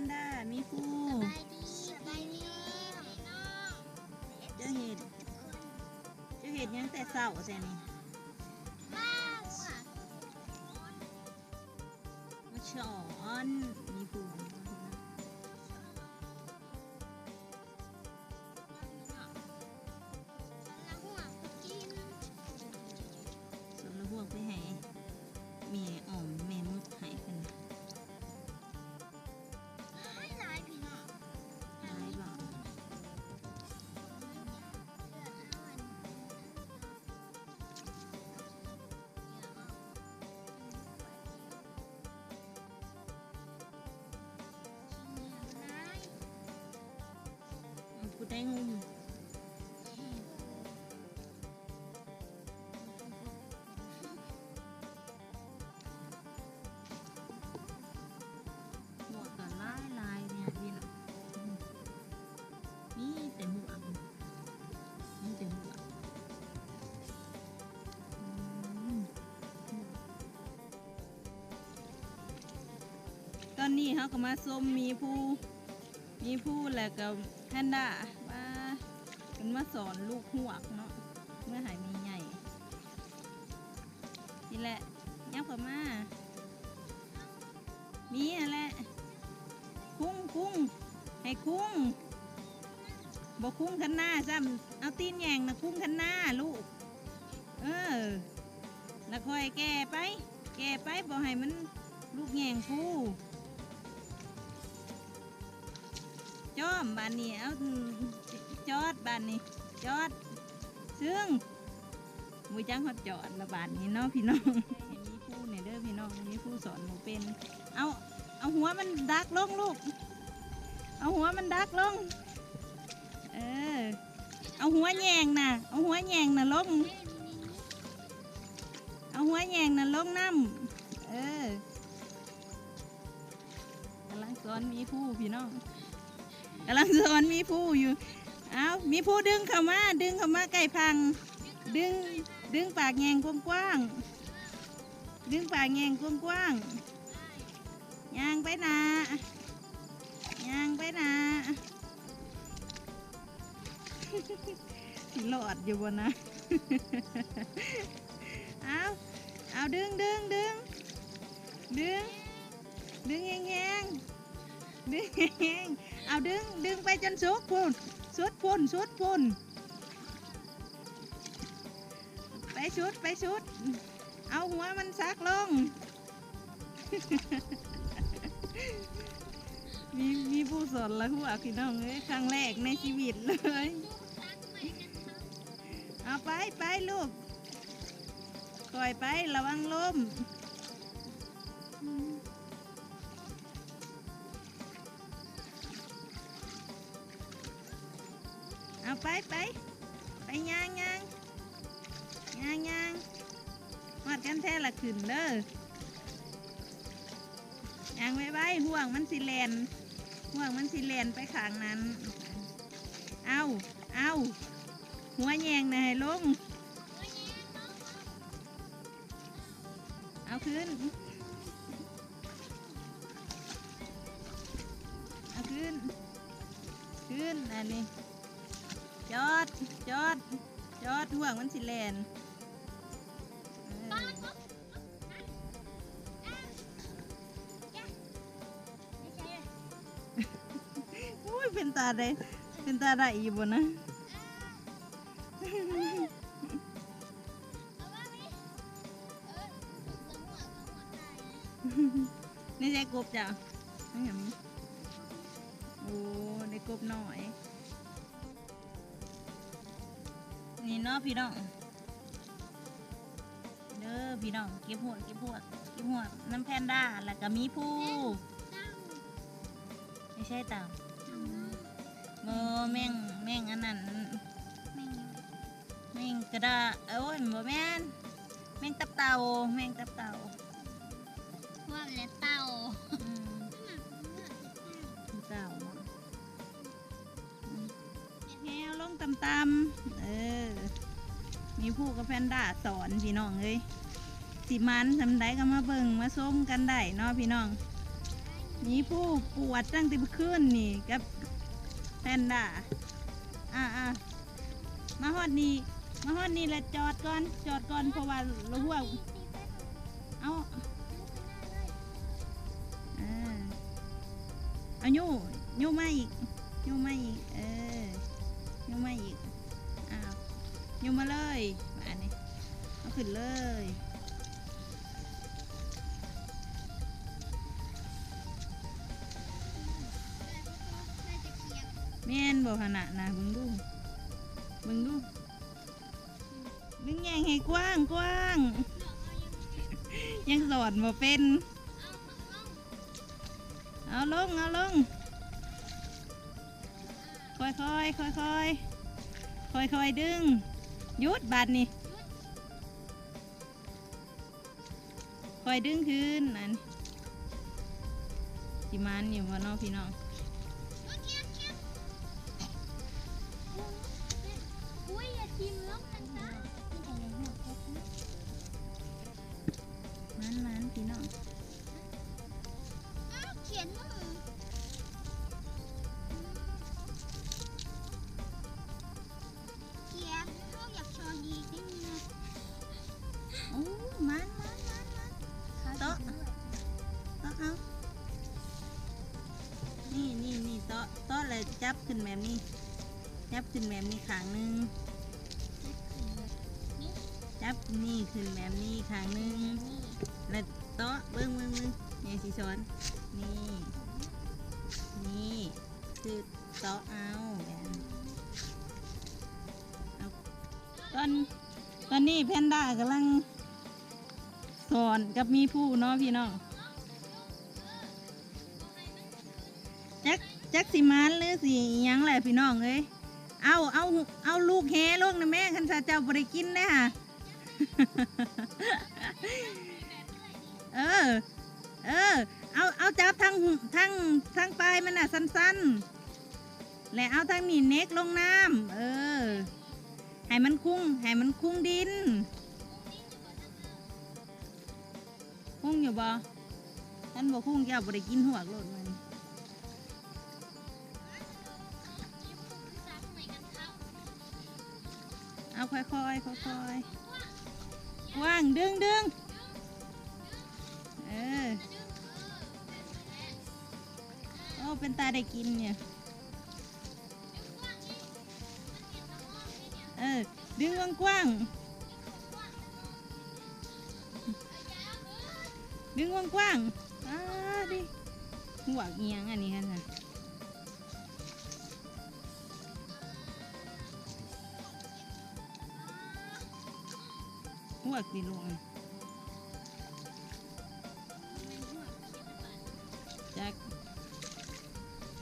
นด้ามีครูเจ้าเห็ดเจ้าเห็ดยังแต่เศร้าเสียนี่ งุมหัวก็ลายลายเนี่ยพี่น้องอืมนี่แต่หัวนี่แต่หัวตอนนี้เขาก็มาส้มมีผู้มีผู้แล้วก็แพนด้า มาสอนลูกหวกเนาะเมื่อหายมีใหญ่นี่แหละยับเข้ามามีอะไรคุ้งคุ้งให้คุ้งบอกคุ้งขันหน้าซ้ำเอาตีนแยงนะคุ้งขันหน้าลูก เออแล้วคอยแก่ไป แก่ไปบอกให้มันลูกแยงผู้จอมบานนี้เอา จอดบานนี้จอด ซึ่งมูจังฮอดจอดละบานนี้เนาะพี่น้องเห็นมีผู้เนี่ยเด้อพี่น้องมีผู้สอนหนูเป็น เอาเอาหัวมันดักลงลูก เอาหัวมันดักลง เออ เอาหัวแยงน่ะ เอาหัวแยงน่ะลง เอาหัวแยงน่ะลงน้ำเออกำลังสอนมีผู้พี่น้องกำลังสอนมีผู้อยู่ เอามีผู้ดึงเข้ามา ดึงเข้ามาใกล้พัง ดึง ดึงปากแงงกว้างๆ ดึงปากแงงกว้างๆ ยางไปนายางไปนาสิหลอดอยู่บนนะ เอาเอาดึงดึงดึงดึง ดึงแงงดึงแห้งเอาดึงดึงไปจนสุดพุ่น สุดพุ่นสุดพุ่นไปชุดไปชุด เอาหัวมันซักลง มีมีผู้สอนละหัวพี่น้องเอ้ยครั้งแรกในชีวิตเลย เอาไปไปลูกปล่อยไประวังลม ไปไปไปย่างย่างย่างย่างวัดกันแท้ละขึ้นเด้อย่างไว้ไว้ห่วงมันสิแลนห่วงมันสิแลนไปขางนั้น เอาเอาหัวแยงนะให้ลง เอาขึ้น เอาขึ้น ขึ้นอันนี้ จอด จอด จอดห่วงมันสิแลนเอออุ้ยเป็นตาได้เป็นตาได้อีบ่นะนี่ใช่กบจ้ะไม่เห็นมีโอ้ได้กบหน่อย นี่เนาะพี่น้อง เด้อพี่น้องเก็บหัวเก็บหัวเก็บหัวน้ำแพนด้าแล้วก็มีผู้ไม่ใช่เต่าโมแม่งแม่งอันนั้นแม่งกระดาเอ้ยโมแม่นแม่งตับเต่าแม่งตับเต่าว่าและเต่าอืมเต่าอืมแฮวลงตำตำๆเออ มีผู้กับแพนด้าสอนพี่น้องเอ้ยสิมันทำได้ก็มาเบิ่งมาส้มกันได้เนาะพี่น้องมีผู้ปวดตั้งแต่เมื่อคืนนี่กับแพนด้าอ่าอ่ามาฮอดนี่มาฮอดนี่แหละจอดก่อนจอดก่อนเพราะว่าเราหัวเอาอาเอายู่ยู่มาอีกยู่มาอีกเออยู่มาอีก ยู่มาเลย มาอันนี้เอาขึ้นเลยแม่นบอกขนาดนะเบิ่งดูเบิ่งดูดึงแยงให้กว้างกว้าง ยังสอนมาเป็น เอาลง เอาลง ค่อยค่อยค่อยค่อยค่อยค่อยดึง ยุดบาดนี่คอยดึงขึ้นนั่นจิมันอยู่พ่อน้องพี่น้องอุ้ยอย่าทิมลงกันนะมันมันพี่น้อง ขึ้นแบบนี้จับขึ้นแบบนี้ขางหนึงจับนี่ขึ้นแบบนี้ขางหนึงแล้วโต๊ะเบิ้งเบิ้งเบิ้งนี่สิสอนนี่นี่คือโต๊ะเอาแบบตอนตอนนี้แพนด้ากำลังสอนกับมีผู้เนาะพี่น้อง จักจักสิมานหรือสิหยังแหละพี่น้องเอ้ยเอาเอาเอาลูกแฮลูกนะแม่คันซาเจ้าบริกินนะฮะเออ เออ เอาเอาจับทั้งทั้งทั้งปลายมันน่ะสั้นๆ และเอาทั้งนี่เน็กลงน้ำเออให้มันคุ้งให้มันคุ้งดิน คุ้งอยู่บ่ท่านบ่คุ้งเจ้าบ่ได้กินหัวโลดมัน เอาค่อยๆค่อยๆว่างดึงดึงเออโอ้เป็นตาได้กินเนี่ยเออดึงกว้างๆดึงกว้างๆอ่าดิหัวเอียงอันนี้กันนะ วกสิลงจาก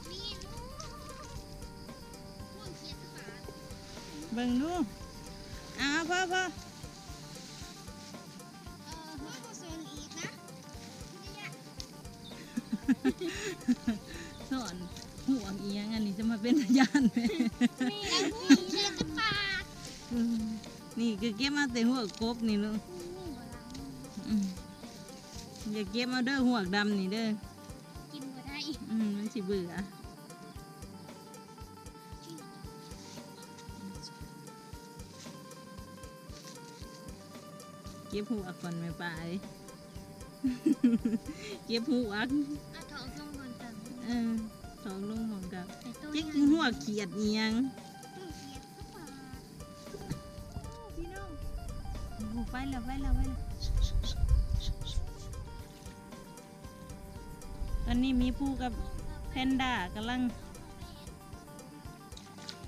มีลูกลูกเขียนฝาเบิ่งดูอ้าวพ่อพ่อสอนหัวเอียงอันนี้จะมาเป็นพยานไหม ก็เก็บมาแต่หัวกบนี่ลูกอืมอย่าเก็บมาเด้อหัวกดำนี่เด้อกินบ่ได้อืมมันสิเบื่อเก็บหัวกก่อนไหมป่าเอ้ยเก็บหัวกอะถอดลงก่อนจังเออสองลงหมองกับไอ้ตัวเจ๊กถึงหัวเขียดเอียง โอ้ไปแล้วไปแล้วไปแล้วตอนนี้มีผู้กับแพนด้ากำลัง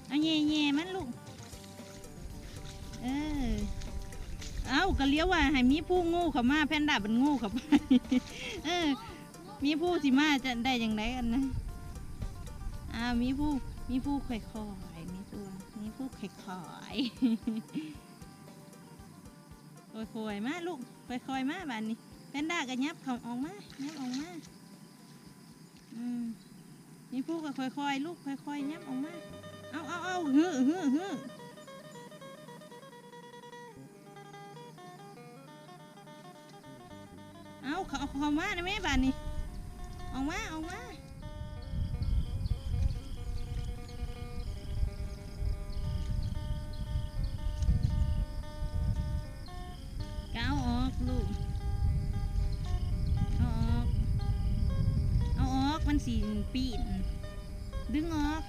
เอาแย่แย่มันลูก เออ เอาก็เลี้ยวว่าให้มีผู้งูเข้ามาแพนด้าเป็นงูเข้าไปเออ มีผู้สิมาจะได้อย่างไรกันนะอ่ามีผู้มีผู้ค่อยๆมีผู้มีผู้ค่อยๆ ค่อยๆมาลูกค่อยๆมาบ้านนี้แพนด้าก็ยับเขาออกมายับออกมาอืมมีผู้ก็ค่อยๆลูกค่อยๆยับออกมาเอาเอาเอาฮือฮือฮือเอาเขาเอาเขามานะแม่บ้านนี้ออกมาออกมา ปีน ดึงออก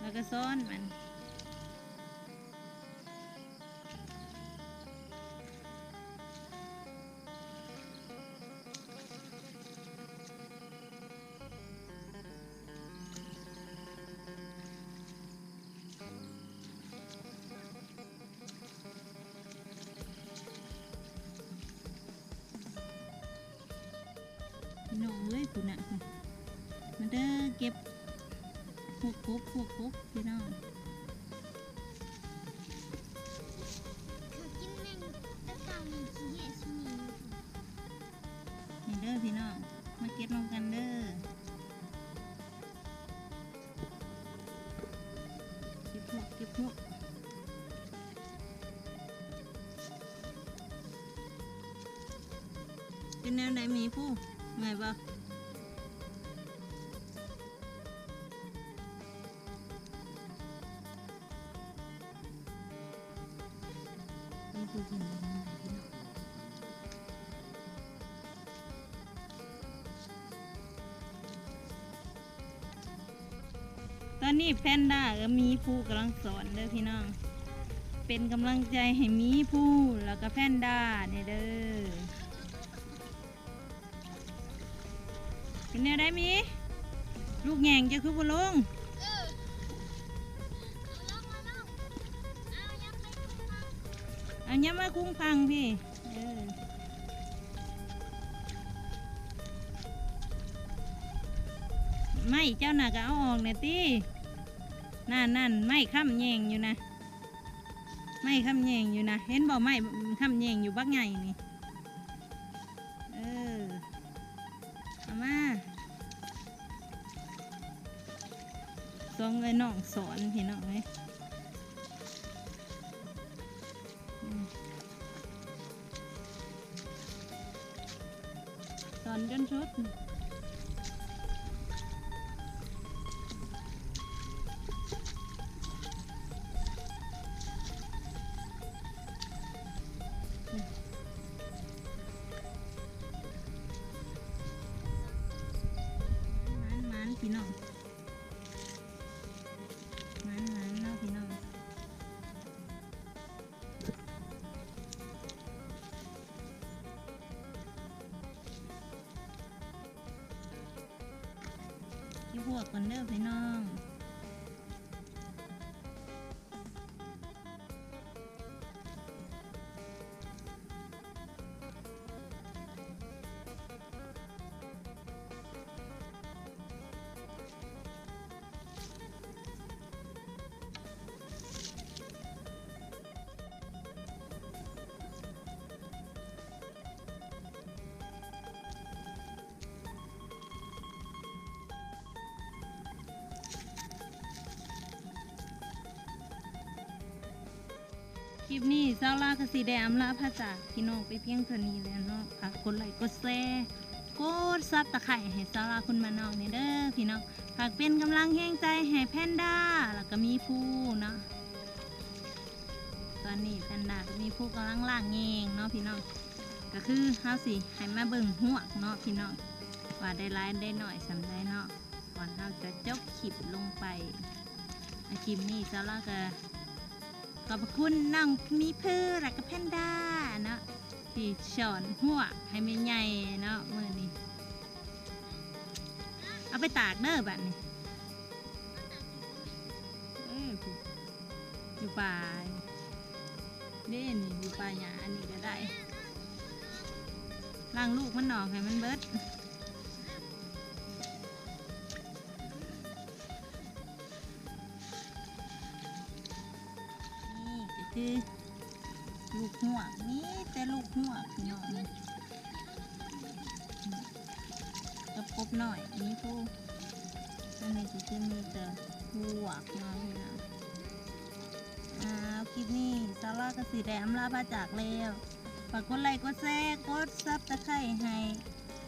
แล้วก็ซ้อนมัน น่ะมันเด้อเก็บพวกกบพวกกบพี่น้องนี่เด้อพี่น้อง มาเก็บลงกันเด้อเก็บพวกเก็บพวกเป็นแนวไหนมีผู้ไงบ่ นี่แพนด้าก็มีผู้กำลังสอนเด้อพี่น้อง เป็นกำลังใจให้มีผู้แล้วก็แพนด้าเนี่ยเด้อเป็นแนวได้มี ลูกแงงจะคือบุลงเออเอาลงเอาลงเอายับไปทุกทางเอาเนี้มาคุ้งพังพี่ไม่เจ้าน่ะก็เอาออกเนี่ยตี นั่นนั่นไม่ค้ำแยงอยู่นะ ไม่ค้ำแยงอยู่นะ เห็นบ่ไม่ค้ำแยงอยู่บักไงนี่ เออเอามาสองเลยน้องสอนพี่น้องเลยอืมสอนจนชุด ลิปนี้เจ้าลากสีแดงลาภาษากพี่น้องไปเพียงเท่านี้แล้วเนาะฝากกดไลค์กดแชร์กดซับตะไคร่ให้เจ้าลาคุณมาน้องนี่เด้อพี่น้องฝากเป็นกำลังแห่งใจให้แพนด้าแล้วก็มีผู้เนาะตอนนี้แพนด้าก็มีผู้กำลังล่างเงงเนาะพี่น้องก็คือเฮาสิให้มาเบิ่งหัวเนาะพี่น้องว่าได้ร้ายได้หน่อยสำได้เนาะก่อนเฮาจะจบคลิปลงไปอะคลิปนี้เจ้าลาก็ อบคุณน้องมีเพื่อรักกับแพนด้าเนาะที่สอนหัวให้ไม่ใหญ่เนาะมือนี้เอาไปตากเด้อบัดนี้เอ้ยผู้อยู่ป่าเด่นอยู่ป่าหยาอันนี้ก็ได้ล้างลูกมันออกให้มันเบิด นี่ก็คือลูกหัวนี่แต่ลูกหัวพี่น้องนี่กระปบหน่อยนี่ผู้อันนี้ก็คือมีแต่หัวนาะพี่น้องอาคลิปนี้ซาร่าก็สีแดงลาพาจากแล้วฝากกดไลค์กดแชร์กดซับตะไคร่ให้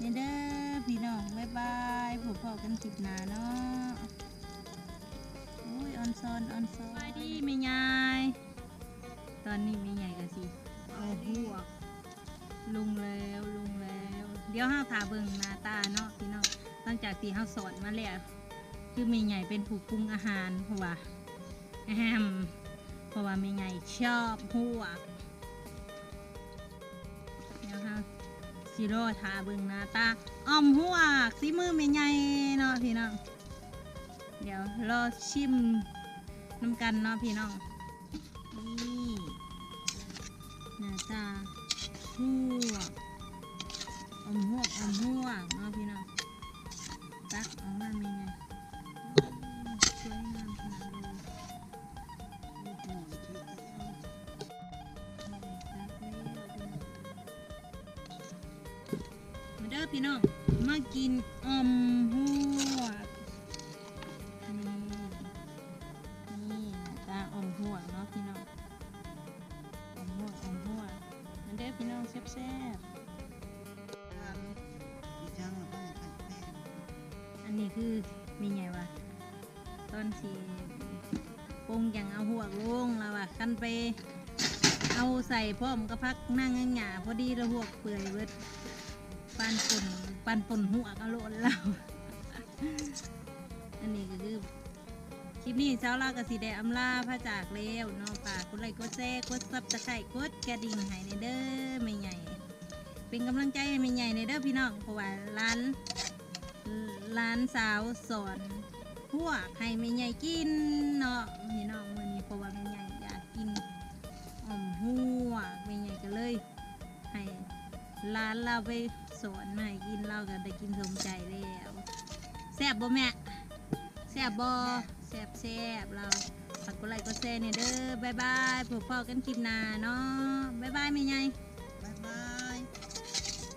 นี่เด้อพี่น้องบ๊ายบายพบกันคลิปหน้าเนาะอุ้ยออนซอนออนซอนสวัสดีแม่ยาย ตอนนี้แม่ยายก็สิเอาหัวกเดี๋ยวห้าพาเบิ่งหน้าตาเนาะพี่น้องหลังจากที่เฮาสอนมาแล้วคือแม่ใหญ่เป็นผู้ปรุงอาหารเพราะว่าแอมเพราะว่าแม่ใหญ่ชอบหวกเดี๋ยวเฮาสิรอทาเบิ่งหน้าตาอ้อมหวกสีมือแม่ใหญ่เนาะพี่น้องเดี๋ยวรอชิมน้ำกันเนาะพี่น้องนี่ หน้าตาหัวอมหัวอมหัวเนาะพี่น้องตักออกมาเป็นไงอืมสวยงามขนาดเลยโอ้โหตักแล้วพี่น้องมาเด้อพี่น้องมากินอมหวนี่นี่หน้าตาอมหัวเนาะพี่น้อง แซ่บแป้งๆอันนี้คือมีไงวะตอนที่ปรุงอย่างเอาหัวลงแล้วว่ะกันไป เอาใส่พร้อมกับพักนั่งหงาพอดีแล้วหัวกเปื่อยเบิดปันปนปันปนหัวกเอาโลนเราอันนี้ก็คือ คลิปนี้เช้าลากับสีแดงอำลาพระจากเร็วเนาะฝากกดไลค์กดแชร์กดซับตะไคร่กดกระดิ่งให้ในเด้อไม่ใหญ่ เป็นกำลังใจให้ไม่ใหญ่ในเด้อพี่น้องเพราะว่าร้านร้านสาวสอนพวกให้ไม่ใหญ่กินเนาะพี่น้องวันนี้เพราะว่าไม่ใหญ่อยากกินอ่อมหัวไม่ใหญ่ก็เลยให้ร้านเราไปสอนให้กินเราก็ได้กินสมใจแล้วแซ่บบ่แม่แซ่บบ่ แซ่บแซ่บเราฝากกดไลค์กดแชร์เนี่ยเด้อบายบายพบกันคลิปหน้าเนาะบายบายแม่ใหญ่